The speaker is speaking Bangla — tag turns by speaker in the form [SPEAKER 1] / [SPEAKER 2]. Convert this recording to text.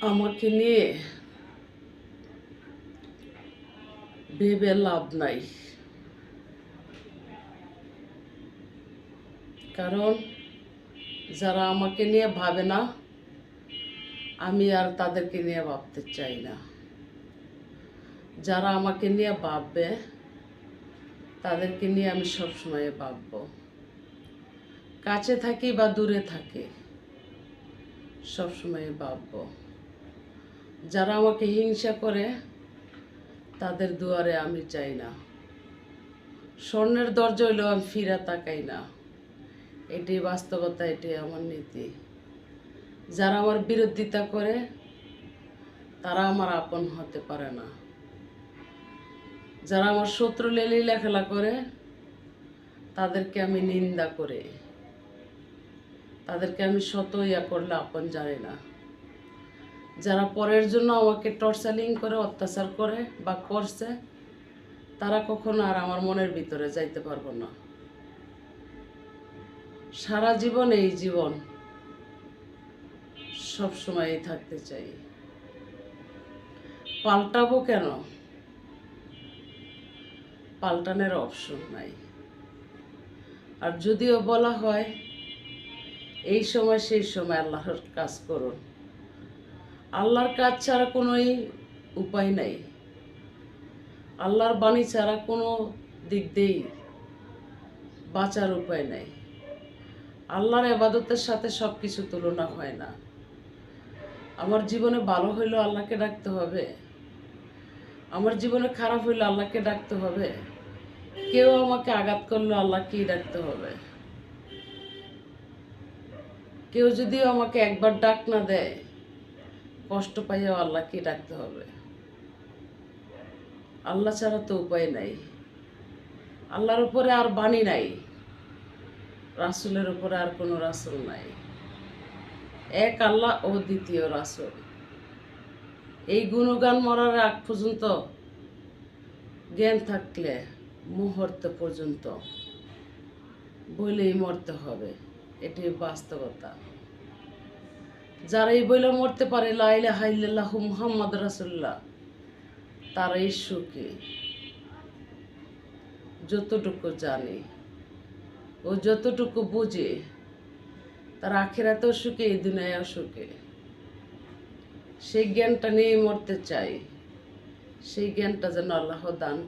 [SPEAKER 1] আমাকে নিয়ে ভেবে লাভ নাই। কারণ যারা আমাকে নিয়ে ভাবে না, আমি আর তাদেরকে নিয়ে ভাবতে চাই না। যারা আমাকে নিয়ে ভাববে, তাদেরকে নিয়ে আমি সবসময় ভাবব। কাছে থাকি বা দূরে থাকি, সবসময় ভাবব। যারা আমাকে হিংসা করে, তাদের দুয়ারে আমি চাই না। স্বর্ণের দরজা হইলেও আমি ফিরা তাকাই না। এটি বাস্তবতা এটি আমার নীতি। যারা আমার বিরোধিতা করে, তারা আমার আপন হতে পারে না। যারা আমার শত্রু লেলি লেখালা করে, তাদেরকে আমি নিন্দা করে। তাদেরকে আমি শত ইয়া করলে আপন জানি না। যারা পরের জন্য আমাকে টর্চারিং করে, অত্যাচার করে বা করছে, তারা কখনো আর আমার মনের ভিতরে যাইতে পারব না। সারা জীবন এই জীবন সব সময়ই থাকতে চাই। পাল্টাবো কেন? পাল্টানোর অপশন নাই। আর যদিও বলা হয়, এই সময় সেই সময় আল্লাহর কাজ করুন। আল্লাহর কাজ ছাড়া কোনোই উপায় নাই। আল্লাহর বাণী ছাড়া কোনো দিক দিয়েই বাঁচার উপায় নাই। আল্লাহর আবাদতের সাথে সব কিছু তুলনা হয় না। আমার জীবনে ভালো হইলেও আল্লাহকে ডাকতে হবে। আমার জীবনে খারাপ হইলে আল্লাহকে ডাকতে হবে। কেউ আমাকে আঘাত করলে আল্লাহকেই ডাকতে হবে। কেউ যদিও আমাকে একবার ডাক না দেয় কষ্ট পাইও আল্লাহকে ডাকতে হবে। আল্লাহ ছাড়া তো উপায় নাই। আল্লাহর উপরে আর বাণী নাই। রাসুলের উপরে আর কোনো রাসুল নাই। এক আল্লাহ ও দ্বিতীয় রাসুল। এই গুণগান মরার আগ পর্যন্ত জ্ঞান থাকলে মুহূর্ত পর্যন্ত বলেই মরতে হবে। এটি বাস্তবতা। যারা এই বইলে মরতে পারে লাইলা হাইল্লাহ মুহাম্মদ রাসুল্লাহ তারাই সুখী যতটুকু জানে ও যতটুকু বুঝে, তার আখেরাতেও সুখে, এই দুনিয়াও সুখে। সেই জ্ঞানটা নিয়ে মরতে চাই, সেই জ্ঞানটা যেন আল্লাহ দান